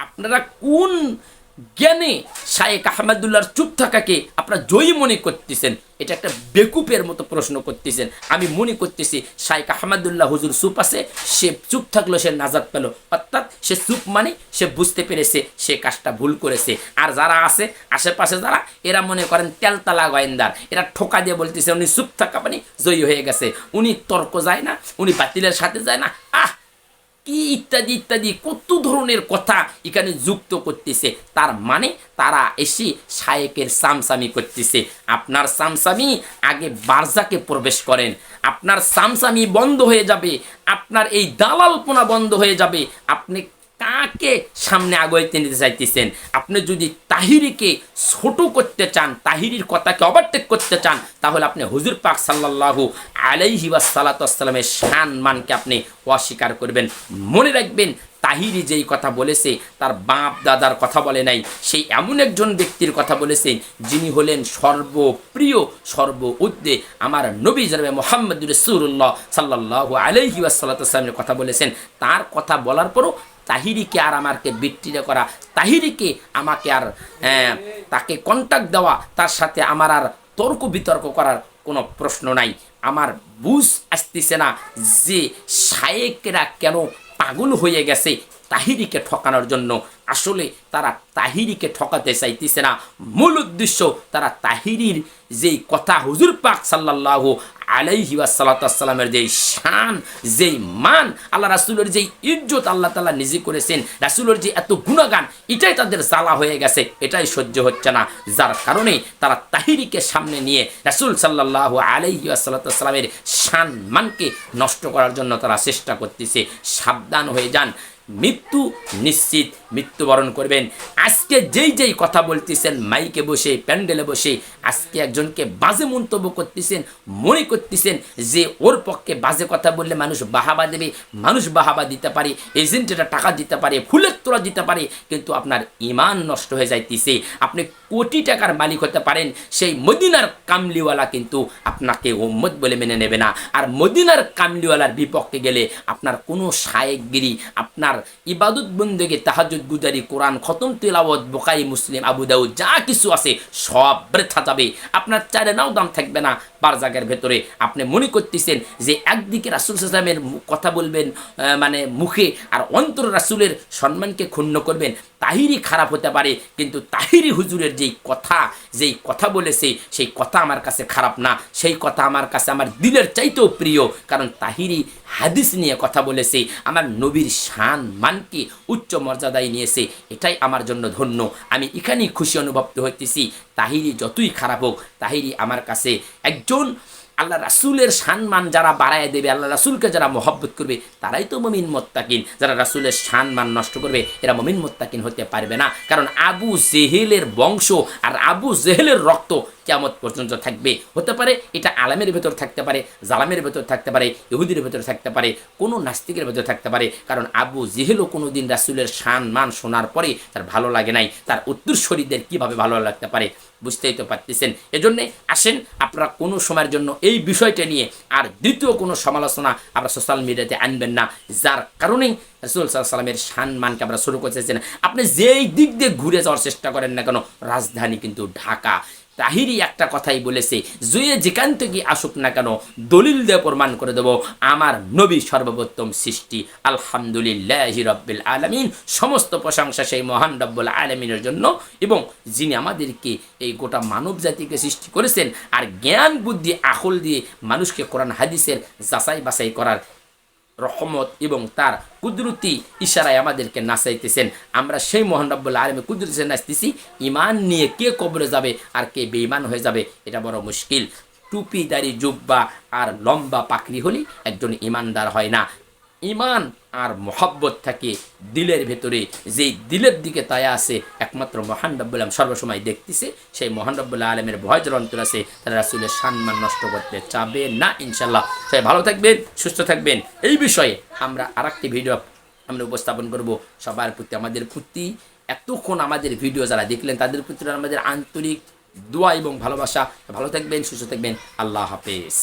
আপনারা কোন জ্ঞানে শায়েক আহমেদুল্লাহর চুপ থাকাকে আপনারা জয়ী মনে করতেছেন? এটা একটা বেকুপের মতো প্রশ্ন করতেছেন। আমি মনে করতেছি শায়েক আহমেদুল্লাহ হুজুর চুপ আছে, সে চুপ থাকল, সে নাজাদ পেল। অর্থাৎ সে চুপ মানে সে বুঝতে পেরেছে, সে কাজটা ভুল করেছে। আর যারা আছে, আশেপাশে যারা, এরা মনে করেন তেলতালা গোয়েন্দার। এরা ঠোকা দিয়ে বলতেছে, উনি চুপ থাকা মানে জয়ী হয়ে গেছে। উনি তর্ক যায় না, উনি বাতিলের সাথে যায় না। আহ! ইত্যাদি ইত্যাদি, কত ধরনের কথা এখানে যুক্ত করতেছে। তার মানে তারা এসে শায়েকের সামসামি করতেছে। আপনার সামসামি আগে বারজাকে প্রবেশ করেন। আপনার সামসামি বন্ধ হয়ে যাবে। আপনার এই দালালপনা বন্ধ হয়ে যাবে। আপনি কাকে সামনে আগাইতে নিতে চাইতেছেন? আপনি যদি তাহিরিকে ছোট করতে চান, তাহিরির কথাকে ওভারটেক করতে চান, তাহলে আপনি হুজুর পাক সাল্লাল্লাহু আলাইহি ওয়াসাল্লামের শান মানকে আপনি অস্বীকার করবেন। মনে রাখবেন, তাহিরি যেই কথা বলেছে, তার বাপ দাদার কথা বলে নাই, সেই এমন একজন ব্যক্তির কথা বলেছেন যিনি হলেন সর্বপ্রিয় সর্ব উদ্দে আমার নবী জরবে মোহাম্মদ রসুল্লাহ সাল্লাহ আলহি ওয়াসাল্লামের কথা বলেছেন, তার কথা বলার পরও তাহিরিকে আর আমাকে বিক্রিয়া করা, তাহিরিকে আমাকে আর তাকে কন্ট্যাক্ট দেওয়া, তার সাথে আমার আর তর্ক বিতর্ক করার কোনো প্রশ্ন নাই। আমার বুঝ আসতেছে না যে শায়েকরা কেন পাগল হয়ে গেছে তাহিরিকে ঠকানোর জন্য। আসলে তারা তাহিরিকে ঠকাতে চাইতেছে না। মূল উদ্দেশ্য তারা তাহিরির যেই কথা হুজুর পাক সাল্লাহ আলাইহি ওয়াসাল্লামের যেই শান, যেই মান, আল্লাহ রাসুলের যেই ইজ্জত আল্লাহ তালা নিজে করেছেন, রাসুলের যে এত গুণগান এটাই তাদের জ্বালা হয়ে গেছে, এটাই সহ্য হচ্ছে না। যার কারণে তারা তাহিরিকে সামনে নিয়ে রাসুল সাল্লাহ আলাইহি আসাল্লামের শান, মানকে নষ্ট করার জন্য তারা চেষ্টা করতেছে। সাবধান হয়ে যান। মৃত্যু নিশ্চিত, মৃত্যুবরণ করবেন। আজকে যেই যেই কথা বলতেছেন, মাইকে বসে, প্যান্ডেলে বসে, আজকে একজনকে বাজে মন্তব্য করতেছেন, মনে করতেছেন যে ওর পক্ষে বাজে কথা বললে মানুষ বাহাবা দেবে, মানুষ বাহাবা দিতে পারে এজেন্টেরা টাকা দিতে পারে, ফুলের তোলা দিতে পারে, কিন্তু আপনার ইমান নষ্ট হয়ে যাইতেছে। আপনি কোটি টাকার মালিক হতে পারেন, সেই মদিনার কামলিওয়ালা কিন্তু আপনাকে ওম্মদ বলে মেনে নেবে না। আর মদিনার কামলিওয়ালার বিপক্ষে গেলে আপনার কোনো শায়েকগিরি, আপনার ইবাদত বন্দেগে তাহাজুদ গুজারি, কোরআন খতম, তেলাওয়াত, বোকাই, মুসলিম, আবু দাউদ, যা কিছু আছে সব বৃথা যাবে। আপনার চারে নাও দাম থাকবে না বারজাগের ভেতরে। আপনি মনে করতেছেন যে একদিকে রাসুল সালামের কথা বলবেন মানে মুখে, আর অন্তর রাসুলের সম্মানকে ক্ষুণ্ণ করবেন তাহিরি খারাপ হতে পারে। কিন্তু তাহিরি হুজুরের যেই কথা যেই কথা বলেছে, সেই কথা আমার কাছে খারাপ না। সেই কথা আমার কাছে আমার দিলের চাইতেও প্রিয়। কারণ তাহিরি হাদিস নিয়ে কথা বলেছে। আমার নবীর শান মানকে উচ্চ মর্যাদায় নিয়েছে। এটাই আমার জন্য ধন্য। আমি এখানেই খুশি অনুভব হইতেছি। তাহিরি যতই খারাপ হোক, তাহিরি আমার কাছে একজন আল্লাহ রাসুলের সম্মান যারা বাড়ায় দেবে, আল্লাহ রাসুলকে যারা মহব্বত করবে, তারাই তো মমিন মোত্তাকিন। যারা রাসুলের সম্মান নষ্ট করবে, এরা মমিন মোত্তাকিন হতে পারবে না। কারণ আবু জেহেলের বংশ আর আবু জেহেলের রক্ত কেমত পর্যন্ত থাকবে। হতে পারে এটা আলামের ভেতর থাকতে পারে, জালামের ভেতর থাকতে পারে, ইহুদির ভেতর থাকতে পারে, কোনো নাস্তিকের ভেতর থাকতে পারে। কারণ আবু জেহেলও কোনো দিন রাসুলের শান, মান শোনার পরে তার ভালো লাগে নাই। তার উত্তরস্বরীদের কীভাবে ভালো লাগতে পারে বুঝতেই তো পারতেছেন। এজন্যে আসেন আপনারা কোনো সময়ের জন্য এই বিষয়টা নিয়ে আর দ্বিতীয় কোনো সমালোচনা আপনারা সোশ্যাল মিডিয়াতে আনবেন না। যার কারণেই রসুল সাল্লামের সম্মানকে আমরা শুরু করতেছেন। আপনি যেই দিক দিয়ে ঘুরে যাওয়ার চেষ্টা করেন না কেন, রাজধানী কিন্তু ঢাকা। তাহিরি একটা কথাই বলেছে জুয়ে যেখান থেকে আসুক না কেন, দলিল দিয়ে প্রমাণ করে দেব, আমার নবী সর্বপ্রথম সৃষ্টি, আলহামদুলিল্লাহ রব্বিল আলমিন। সমস্ত প্রশংসা সেই মহান রব্বুল আলমিনের জন্য এবং যিনি আমাদেরকে এই গোটা মানব জাতিকে সৃষ্টি করেছেন, আর জ্ঞান, বুদ্ধি আখল দিয়ে মানুষকে কোরআন, হাদিসের যাচাই বাছাই করার রহমত এবং তার কুদরতি ইশারায় আমাদেরকে নাচাইতেছেন। আমরা সেই মোহন রব্বুল্লাহ আলমে কুদরতি নাচতেছি। ইমান নিয়ে কে কবরে যাবে আর কে বেইমান হয়ে যাবে, এটা বড় মুশকিল। টুপি, দাড়ি, জুব্বা আর লম্বা পাকড়ি হলে একজন ইমানদার হয় না। ইমান আর মহব্বত থাকে দিলের ভেতরে যেই দিলের দিকে তায়া আছে, একমাত্র মহান রব্বুল আলম সর্বসময় দেখতেছে, সেই মহান রব্বুল্লাহ আলমের ভয় যারা অন্তর আছে, তারা রাসুলের সম্মান নষ্ট করতে চাবে না ইনশাল্লাহ সবাই ভালো থাকবেন, সুস্থ থাকবেন, এই বিষয়ে আমরা আর ভিডিও আমরা উপস্থাপন করব। সবার প্রতি আমাদের প্রতি এতক্ষণ আমাদের ভিডিও যারা দেখলেন, তাদের প্রতি আমাদের আন্তরিক দোয়া এবং ভালোবাসা। ভালো থাকবেন, সুস্থ থাকবেন, আল্লাহ হাফেজ।